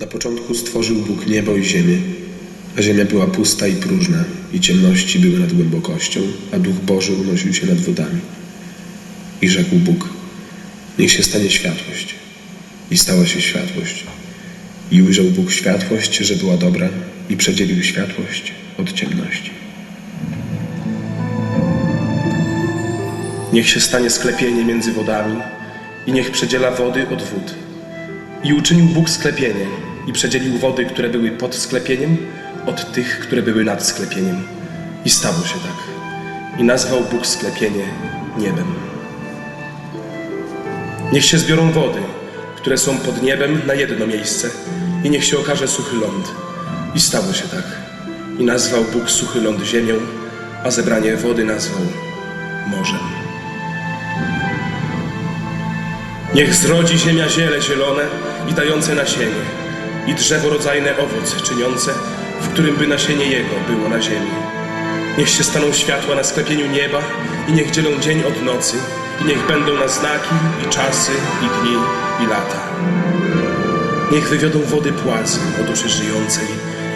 Na początku stworzył Bóg niebo i ziemię, a ziemia była pusta i próżna, i ciemności były nad głębokością, a Duch Boży unosił się nad wodami. I rzekł Bóg, niech się stanie światłość. I stała się światłość. I ujrzał Bóg światłość, że była dobra, i przedzielił światłość od ciemności. Niech się stanie sklepienie między wodami i niech przedziela wody od wód. I uczynił Bóg sklepienie i przedzielił wody, które były pod sklepieniem, od tych, które były nad sklepieniem. I stało się tak. I nazwał Bóg sklepienie niebem. Niech się zbiorą wody, które są pod niebem na jedno miejsce i niech się okaże suchy ląd. I stało się tak. I nazwał Bóg suchy ląd ziemią, a zebranie wody nazwał morzem. Niech zrodzi ziemia ziele zielone i dające nasienie, i drzewo rodzajne owoc czyniące, w którym by nasienie jego było na ziemi. Niech się staną światła na sklepieniu nieba i niech dzielą dzień od nocy, i niech będą na znaki, i czasy, i dni, i lata. Niech wywiodą wody płazy o duszy żyjącej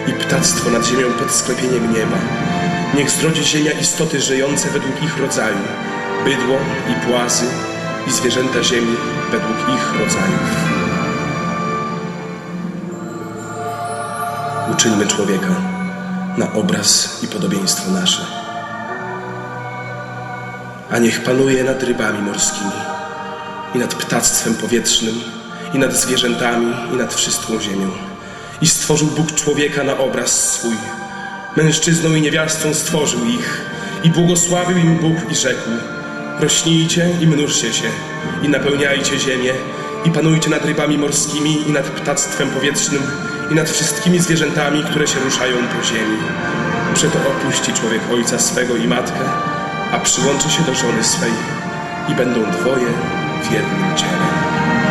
i ptactwo nad ziemią pod sklepieniem nieba. Niech zrodzi ziemia istoty żyjące według ich rodzaju, bydło i płazy i zwierzęta ziemi według ich rodzajów. Uczyńmy człowieka na obraz i podobieństwo nasze. A niech panuje nad rybami morskimi i nad ptactwem powietrznym i nad zwierzętami i nad wszystką ziemią. I stworzył Bóg człowieka na obraz swój. Mężczyzną i niewiastą stworzył ich i błogosławił im Bóg i rzekł Rośnijcie i mnóżcie się i napełniajcie ziemię i panujcie nad rybami morskimi i nad ptactwem powietrznym i nad wszystkimi zwierzętami, które się ruszają po ziemi. Przeto opuści człowiek ojca swego i matkę, a przyłączy się do żony swej i będą dwoje w jednym ciele.